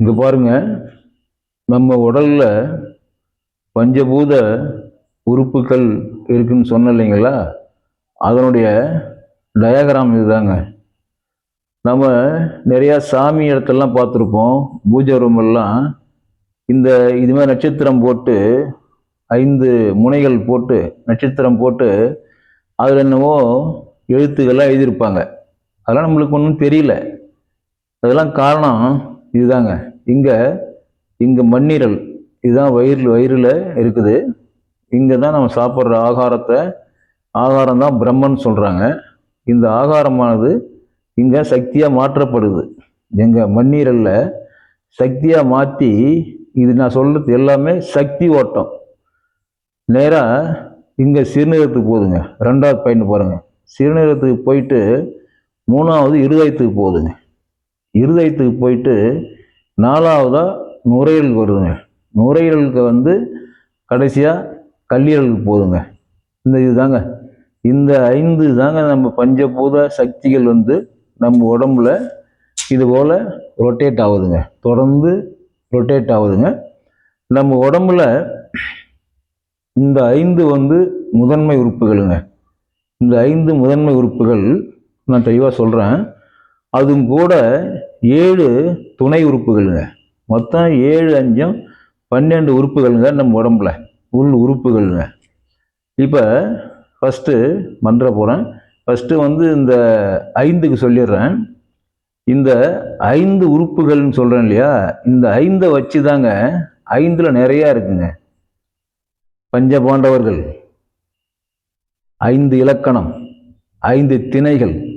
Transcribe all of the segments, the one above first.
இங்க பாருங்க நம்ம உடல்ல பஞ்சபூத உறுப்புகள் இருக்குன்னு சொன்ன இல்லைங்களா? அதனுடைய டயாகிராம் இதுதாங்க. நம்ம நிறையா சாமி இடத்தெல்லாம் பார்த்துருப்போம் பூஜை ரூமெல்லாம் இந்த இது மாதிரி நட்சத்திரம் போட்டு ஐந்து முனைகள் போட்டு நட்சத்திரம் போட்டு அதில் என்னவோ எழுத்துக்கள்லாம் எழுதியிருப்பாங்க. அதெல்லாம் நம்மளுக்கு ஒன்றும் தெரியல. அதெல்லாம் காரணம் இதுதாங்க. இங்கே இங்கே மண்ணீரல். இதுதான் வயிறு வயிறில் இருக்குது. இங்கே தான் நம்ம சாப்பிட்ற ஆகாரத்தை ஆகாரம் தான் பிரம்மன் சொல்கிறாங்க இந்த ஆகாரமானது இங்கே சக்தியாக மாற்றப்படுது. எங்கள் மண்ணீரலில் சக்தியாக மாற்றி இது நான் சொல்கிறது எல்லாமே சக்தி ஓட்டம். நேராக இங்கே சிறுநீரகத்துக்கு போகுதுங்க. ரெண்டாவது பாயிண்ட் பாருங்க. சிறுநீரகத்துக்கு போயிட்டு மூணாவது இருதயத்துக்கு போகுதுங்க. இருதயத்துக்கு போயிட்டு நாலாவதாக நுரையீரலுக்கு வருதுங்க. நுரையீரலுக்கு வந்து கடைசியாக கல்லீரலுக்கு போதுங்க இந்த இதுதாங்க. இந்த ஐந்து தாங்க நம்ம பஞ்சபூத சக்திகள் வந்து நம்ம உடம்புல இது போல் ரொட்டேட் ஆகுதுங்க. தொடர்ந்து ரொட்டேட் ஆகுதுங்க. நம்ம உடம்புல இந்த ஐந்து வந்து முதன்மை உறுப்புகளுங்க. இந்த ஐந்து முதன்மை உறுப்புகள் நான் தெளிவாக சொல்கிறேன் அதுவும் கூட ஏழு துணை உறுப்புகளுங்க. மொத்தம் ஏழு அஞ்சும் பன்னெண்டு உறுப்புகளுங்க நம்ம உடம்புல. உள் உறுப்புகளுங்க. இப்போ ஃபஸ்ட்டு மன்ற போகிறேன் ஃபஸ்ட்டு வந்து இந்த ஐந்துக்கு சொல்லிடுறேன். இந்த ஐந்து உறுப்புகள்னு சொல்கிறேன் இல்லையா? இந்த ஐந்தை வச்சு தாங்க ஐந்தில் நிறையா இருக்குங்க. பஞ்ச பாண்டவர்கள் ஐந்து இலக்கணம் ஐந்து திணைகள்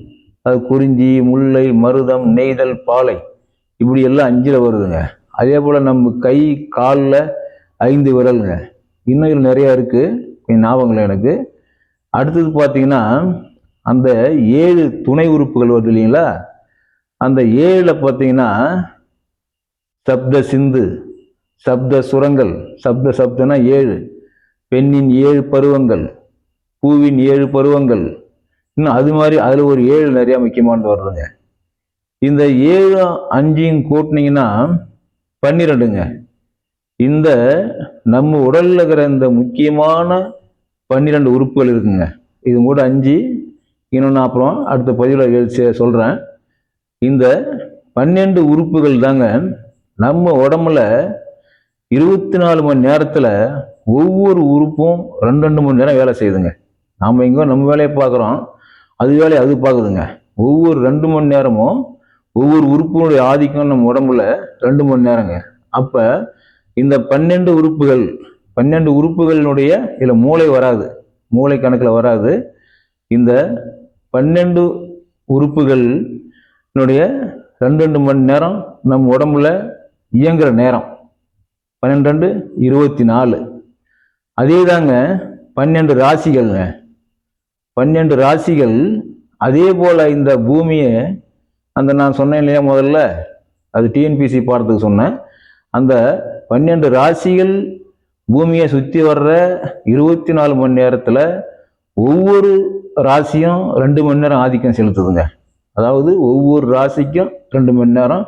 அது குறிஞ்சி முல்லை மருதம் நெய்தல் பாலை. இப்படி எல்லாம் அஞ்சில் வருதுங்க. அதே போல் நம்ம கை காலில் ஐந்து விரலுங்க. இன்னும் நிறையா இருக்குது கொஞ்சம் ஞாபகங்கள் எனக்கு. அடுத்தது பார்த்தீங்கன்னா அந்த ஏழு துணை உறுப்புகள் வருது இல்லைங்களா? அந்த ஏழில் பார்த்தீங்கன்னா சப்த சிந்து சப்த சுரங்கள். சப்த சப்தனா ஏழு. பெண்ணின் ஏழு பருவங்கள் பூவின் ஏழு பருவங்கள் இன்னும் அது மாதிரி அதில் ஒரு ஏழு நிறையா முக்கியமானது வருதுங்க இந்த ஏழு அஞ்சையும் கூட்டினீங்கன்னா பன்னிரெண்டுங்க. இந்த நம்ம உடலில் இருக்கிற இந்த முக்கியமான பன்னிரெண்டு உறுப்புகள் இருக்குங்க. இது கூட அஞ்சு இன்னொன்று அப்புறம் அடுத்த பதிவில் சொல்கிறேன் இந்த பன்னெண்டு உறுப்புகள் தாங்க நம்ம உடம்புல இருபத்தி நாலு மணி நேரத்தில் ஒவ்வொரு உறுப்பும் ரெண்டு ரெண்டு மணி நேரம் வேலை செய்யுதுங்க. நாம் எங்கோ நம்ம வேலையை பார்க்குறோம். அது வேலையை அது பார்க்குதுங்க. ஒவ்வொரு ரெண்டு மணி நேரமும் ஒவ்வொரு உறுப்பினுடைய ஆதிக்கம் நம்ம உடம்புல ரெண்டு மணி நேரங்க. அப்போ இந்த பன்னெண்டு உறுப்புகள் பன்னெண்டு உறுப்புகளினுடைய இதில் மூளை வராது. மூளை கணக்கில் வராது. இந்த பன்னெண்டு உறுப்புகளினுடைய ரெண்டு ரெண்டு மணி நேரம் நம்ம உடம்புல இயங்குகிற நேரம். பன்னெண்டு ரெண்டு இருபத்தி நாலு. அதே தாங்க பன்னெண்டு ராசிகள்ங்க. பன்னெண்டு ராசிகள் அதே போல் இந்த பூமியை அந்த நான் சொன்னேன் இல்லையா முதல்ல? அது டிஎன்பிசி பாடத்துக்கு சொன்னேன். அந்த பன்னெண்டு ராசிகள் பூமியை சுற்றி வர்ற இருபத்தி நாலு மணி நேரத்தில் ஒவ்வொரு ராசியும் ரெண்டு மணி நேரம் ஆதிக்கம் செலுத்துதுங்க. அதாவது ஒவ்வொரு ராசிக்கும் ரெண்டு மணி நேரம்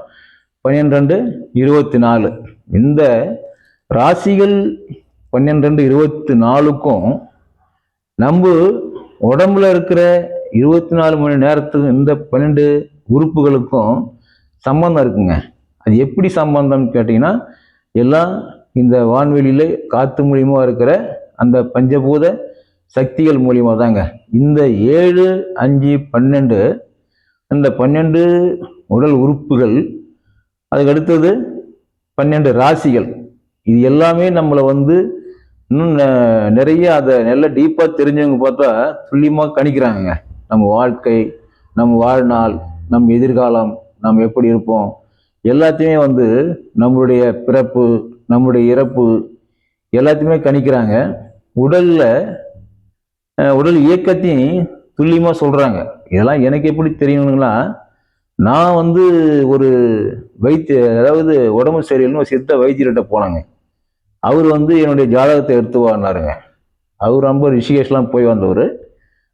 பன்னிரெண்டு இருபத்தி நாலு இந்த ராசிகள் பன்னிரெண்டு ரெண்டு இருபத்தி நாலுக்கும் நம்ம உடம்புல இருக்கிற இருபத்தி நாலு மணி நேரத்துக்கும் இந்த பன்னெண்டு உறுப்புகளுக்கும் சம்பந்தம் இருக்குங்க. அது எப்படி சம்பந்தம்னு கேட்டிங்கன்னா எல்லாம் இந்த வான்வெளியில் காற்று மூலியமாக இருக்கிற அந்த பஞ்சபூத சக்திகள் மூலியமாக தாங்க இந்த ஏழு அஞ்சு பன்னெண்டு இந்த பன்னெண்டு உடல் உறுப்புகள் அதுக்கு அடுத்தது பன்னெண்டு ராசிகள். இது எல்லாமே நம்மளை வந்து இன்னும் நிறைய அதை நல்ல டீப்பாக தெரிஞ்சவங்க பார்த்தா துல்லியமாக கணிக்கிறாங்க நம்ம வாழ்க்கை நம்ம வாழ்நாள் நம் எதிர்காலம் நாம் எப்படி இருப்போம் எல்லாத்தையுமே வந்து நம்மளுடைய பிறப்பு நம்முடைய இறப்பு எல்லாத்தையுமே கணிக்கிறாங்க. உடலில் உடல் இயக்கத்தையும் துல்லியமாக சொல்கிறாங்க இதெல்லாம் எனக்கு எப்படி தெரியணுங்களா நான் வந்து ஒரு வைத்திய அதாவது உடம்பு சரியில்லைன்னு ஒரு சித்த வைத்தியர்கிட்ட போனாங்க. அவர் வந்து என்னுடைய ஜாதகத்தை எடுத்து வாங்கினாருங்க. அவர் ரொம்ப ரிஷிகேஷ்லாம் போய் வந்தவர்.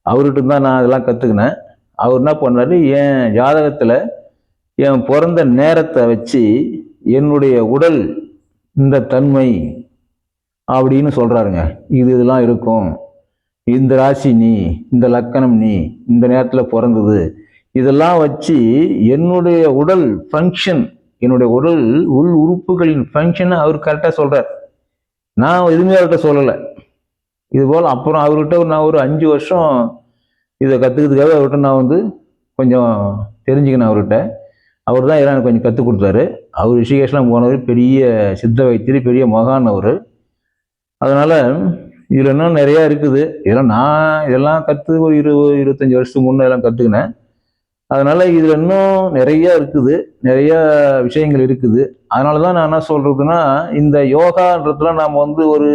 அவர்கிட்ட தான் நான் அதெல்லாம் கற்றுக்கினேன் அவர் என்ன பண்ணாரு என் ஜாதகத்தில் என் பிறந்த நேரத்தை வச்சு என்னுடைய உடல் இந்த தன்மை அப்படின்னு சொல்கிறாருங்க இது இதெல்லாம் இருக்கும். இந்த ராசி நீ இந்த லக்கணம் நீ இந்த நேரத்தில் பிறந்தது. இதெல்லாம் வச்சு என்னுடைய உடல் ஃபங்க்ஷன் என்னுடைய உடல் உள் உறுப்புகளின் ஃபங்க்ஷனை அவர் கரெக்டாக சொல்கிறார் நான் எதுவுமே அவர்கிட்ட சொல்லலை. இது போல் அப்புறம் அவர்கிட்ட நான் ஒரு அஞ்சு வருஷம் இதை கற்றுக்கிறதுக்காக அவர்கிட்ட நான் வந்து கொஞ்சம் தெரிஞ்சுக்கினேன் அவர்கிட்ட. அவர் தான் இதெல்லாம் எனக்கு கொஞ்சம் கற்றுக் கொடுத்தாரு. அவர் ரிஷிகேஷ்லாம் போனவர் பெரிய சித்த வைத்தியர் பெரிய மகான் அவர். அதனால் இதில் இன்னும் நிறையா இருக்குது. இதெல்லாம் நான் இதெல்லாம் கற்று ஒரு இருபது இருபத்தஞ்சி வருஷத்துக்கு முன்னே எல்லாம் கற்றுக்கினேன் அதனால் இதில் இன்னும் நிறைய இருக்குது. நிறைய விஷயங்கள் இருக்குது. அதனால தான் நான் என்ன சொல்கிறதுன்னா இந்த யோகான்றதுல நாம் வந்து ஒரு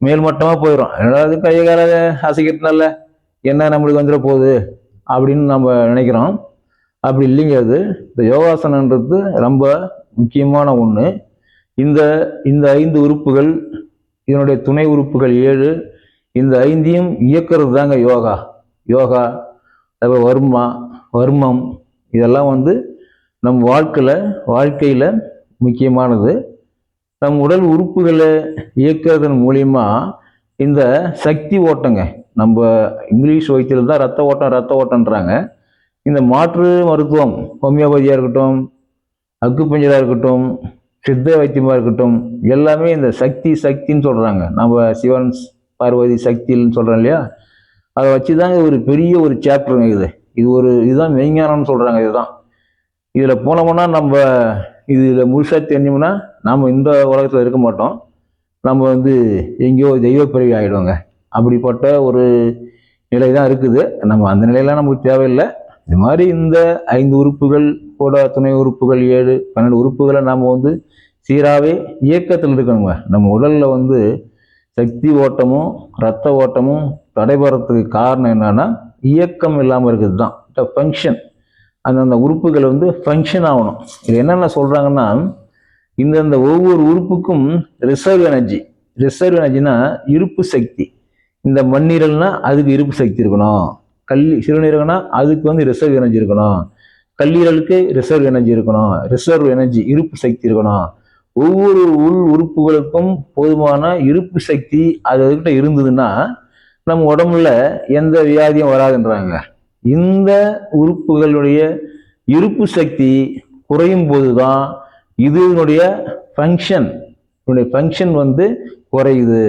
மேல்மட்டமாக போயிடும் ஏதாவது கையை கால அசைக்கிறதுனால என்ன நம்மளுக்கு வந்துட போகுது அப்படின்னு நம்ம நினைக்கிறோம். அப்படி இல்லைங்க அது இந்த யோகாசனன்றது ரொம்ப முக்கியமான ஒன்று இந்த இந்த ஐந்து உறுப்புகள் இதனுடைய துணை உறுப்புகள் ஏழு இந்த ஐந்தையும் இயக்கிறது தாங்க யோகா. யோகா அப்புறம் வர்மா வர்மம் இதெல்லாம் வந்து நம் வாழ்க்கையில் வாழ்க்கையில் முக்கியமானது. நம் உடல் உறுப்புகளை இயக்கிறதன் மூலியமா இந்த சக்தி ஓட்டங்க நம்ம இங்கிலீஷ் வைத்தியில் தான் ரத்த ஓட்டம் ரத்த ஓட்டன்றாங்க இந்த மாற்று மருத்துவம் ஹோமியோபதியாக இருக்கட்டும் அக்குப்பஞ்சராக இருக்கட்டும் சித்த வைத்தியமாக இருக்கட்டும் எல்லாமே இந்த சக்தி சக்தின்னு சொல்கிறாங்க நம்ம சிவன் பார்வதி சக்தின்னு சொல்கிறோம் இல்லையா? அதை வச்சு தாங்க ஒரு பெரிய ஒரு சாப்டருங்க இது. இது ஒரு இதுதான் மெய்ஞானம்னு சொல்கிறாங்க இதுதான். இதில் போனோம்னா நம்ம இதில் முழுசாக தெரிஞ்சோம்னா நம்ம இந்த உலகத்தில் இருக்க மாட்டோம். நம்ம வந்து எங்கேயோ தெய்வ பிறவி ஆகிடுவோங்க அப்படிப்பட்ட ஒரு நிலை தான் இருக்குது. நம்ம அந்த நிலையெல்லாம் நமக்கு தேவையில்லை. இது மாதிரி இந்த ஐந்து உறுப்புகள் கூட துணை உறுப்புகள் ஏழு பன்னெண்டு உறுப்புகளை நாம் வந்து சீராகவே இயக்கத்தில் இருக்கணுங்க. நம்ம உடலில் வந்து சக்தி ஓட்டமும் ரத்த ஓட்டமும் தடைபடுறதுக்கு காரணம் என்னன்னா இயக்கம் இல்லாமல் இருக்கிறது தான். ஃபங்க்ஷன் அந்தந்த உறுப்புகள் வந்து ஃபங்க்ஷன் ஆகணும். இது என்னென்ன சொல்கிறாங்கன்னா இந்தந்த ஒவ்வொரு உறுப்புக்கும் ரிசர்வ் எனர்ஜி ரிசர்வ் எனர்ஜினா இருப்பு சக்தி. இந்த மண்ணீரல்னா அதுக்கு இருப்பு சக்தி இருக்கணும். கல்லி சிறுநீரகம்னா அதுக்கு வந்து ரிசர்வ் எனர்ஜி இருக்கணும். கல்லீரலுக்கு ரிசர்வ் எனர்ஜி இருக்கணும். ரிசர்வ் எனர்ஜி இருப்பு சக்தி இருக்கணும். ஒவ்வொரு உள் உறுப்புகளுக்கும் போதுமான இருப்பு சக்தி அது அதுக்கிட்ட இருந்ததுன்னா நம்ம உடம்புல எந்த வியாதியும் வராதுன்றாங்க. இந்த உறுப்புகளுடைய இருப்பு சக்தி குறையும் போது தான் இதனுடைய ஃபங்க்ஷன் இதனுடைய ஃபங்க்ஷன் வந்து குறையுது.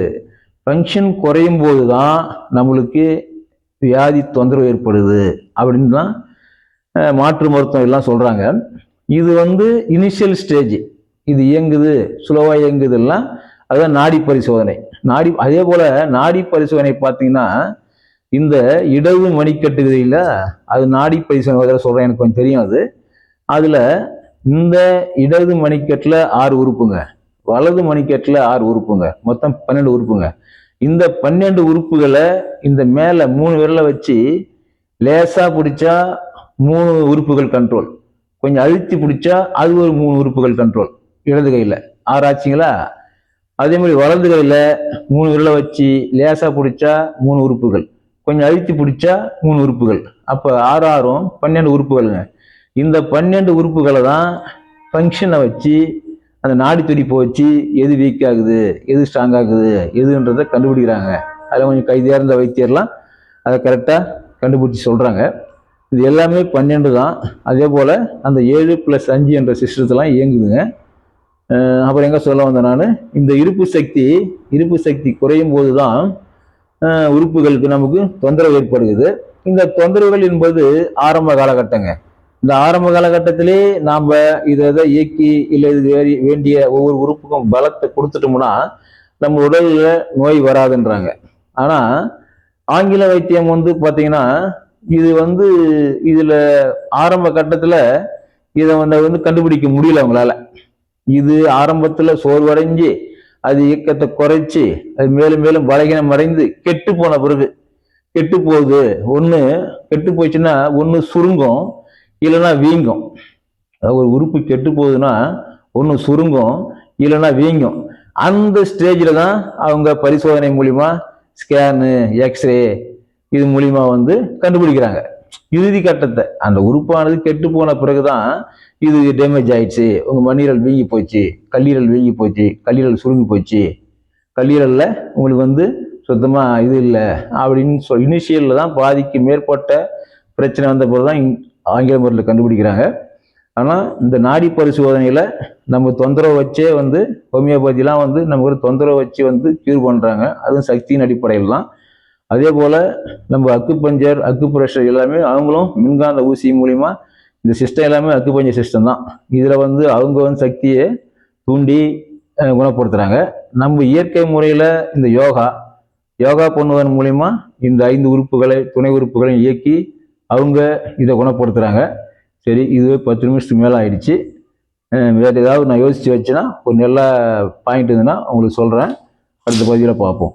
ஃபங்க்ஷன் குறையும் போது தான் நம்மளுக்கு வியாதி தொந்தரவு ஏற்படுது அப்படின்னு தான் மாற்று மருத்துவம் எல்லாம் சொல்கிறாங்க இது வந்து இனிஷியல் ஸ்டேஜ் இது இயங்குது சுலவாக இயங்குதுலாம் அதுதான் நாடி பரிசோதனை. நாடி அதே போல் நாடி பரிசோதனை பார்த்தீங்கன்னா இந்த இடது மணிக்கட்டுகளில் அது நாடி பரிசோதனை சொல்கிறேன் எனக்கு கொஞ்சம் தெரியும் அது. அதில் இந்த இடது மணிக்கட்டில் ஆறு உறுப்புங்க. வலது மணிக்கட்டில் ஆறு உறுப்புங்க. மொத்தம் பன்னெண்டு உறுப்புங்க. இந்த பன்னெண்டு உறுப்புகளை இந்த மேலே மூணு விரலை வச்சு லேசாக பிடிச்சா மூணு உறுப்புகள் கண்ட்ரோல் கொஞ்சம் அழுத்தி பிடிச்சா அது ஒரு மூணு உறுப்புகள் கண்ட்ரோல் இடது கையில். ஆறாச்சுங்களா அதே மாதிரி வலது கையில் மூணு விரலை வச்சு லேசாக பிடிச்சா மூணு உறுப்புகள். கொஞ்சம் அழுத்தி பிடிச்சா மூணு உறுப்புகள். அப்போ ஆறு ஆறும் பன்னெண்டு உறுப்புகளுங்க. இந்த பன்னெண்டு உறுப்புகளை தான் ஃபங்க்ஷனை வச்சு அந்த நாடி துடிப்பை வச்சு எது வீக் ஆகுது எது ஸ்ட்ராங் ஆகுது எதுன்றதை கண்டுபிடிக்கிறாங்க. அதில் கொஞ்சம் கைதேர்ந்த வைத்தியர்லாம் அதை கரெக்டாக கண்டுபிடிச்சி சொல்கிறாங்க இது எல்லாமே பன்னெண்டு தான். அதே போல் அந்த ஏழு ப்ளஸ் அஞ்சு என்ற சிஸ்டத்தெல்லாம் இயங்குதுங்க. அப்புறம் எங்கே சொல்ல வந்தேன் நான்? இந்த இருப்பு சக்தி இருப்பு சக்தி குறையும் போது தான் உறுப்புகளுக்கு நமக்கு தொந்தரவு ஏற்படுகிறது. இந்த தொந்தரவுகள் என்பது ஆரம்ப காலகட்டங்க. இந்த ஆரம்ப காலகட்டத்திலே நாம் இதை இதை இயக்கி இல்லை இது வேறி- வேண்டிய ஒவ்வொரு உறுப்புக்கும் பலத்தை கொடுத்துட்டோம்னா நம்ம உடலில் நோய் வராதுன்றாங்க. ஆனால் ஆங்கில வைத்தியம் வந்து பார்த்தீங்கன்னா இது வந்து இதில் ஆரம்ப கட்டத்தில் இதை வந்து வந்து கண்டுபிடிக்க முடியல அவங்களால. இது ஆரம்பத்தில் சோர்வடைஞ்சு அது இயக்கத்தை குறைச்சி அது மேலும் மேலும் பலகீனம் அடைந்து கெட்டு போன பிறகு கெட்டு போகுது. ஒன்று கெட்டு போச்சுன்னா ஒன்று சுருங்கும் இல்லைன்னா வீங்கும். அதாவது ஒரு உறுப்பு கெட்டு போகுதுன்னா ஒன்று சுருங்கும் இல்லைன்னா வீங்கும். அந்த ஸ்டேஜில் தான் அவங்க பரிசோதனை மூலிமா ஸ்கேனு எக்ஸ்ரே இது மூலிமா வந்து கண்டுபிடிக்கிறாங்க. இறுதி கட்டத்தை அந்த உறுப்பானது கெட்டு போன பிறகுதான் இது டேமேஜ் ஆயிடுச்சு. உங்க மண்ணீரல் வீங்கி போச்சு கல்லீரல் வீங்கி போச்சு கல்லீரல் சுருங்கி போச்சு. கல்லீரலில் உங்களுக்கு வந்து சுத்தமாக இது இல்லை அப்படின்னு சொல் இனிஷியலில் தான் பாதிக்கு மேற்பட்ட பிரச்சனை வந்த பிறகு தான் ஆங்கில முறையில் கண்டுபிடிக்கிறாங்க. ஆனால் இந்த நாடி பரிசோதனையில் நம்ம தொந்தரவு வச்சே வந்து ஹோமியோபதிலாம் வந்து நமக்கு ஒரு தொந்தரவு வச்சு வந்து க்யூர் பண்ணுறாங்க அதுவும் சக்தியின் அடிப்படையில் தான் அதே போல் நம்ம அக்கு பஞ்சர் அக்கு ப்ரெஷர் எல்லாமே அவங்களும் மின்காந்த ஊசி மூலிமா இந்த சிஸ்டம் எல்லாமே அக்கு பஞ்சர் சிஸ்டம் தான். இதில் வந்து அவங்க வந்து சக்தியை தூண்டி குணப்படுத்துகிறாங்க நம்ம இயற்கை முறையில் இந்த யோகா யோகா பண்ணுவதன் மூலிமா இந்த ஐந்து உறுப்புகளை துணை உறுப்புகளை இயக்கி அவங்க இதை குணப்படுத்துகிறாங்க சரி இதுவே பத்து நிமிஷத்துக்கு மேலே ஆயிடுச்சு. வேறு ஏதாவது நான் யோசித்து வச்சேன்னா ஒரு நல்ல பாயிண்ட் இருந்ததுன்னா உங்களுக்கு சொல்கிறேன் அடுத்த பதிவில் பார்ப்போம்.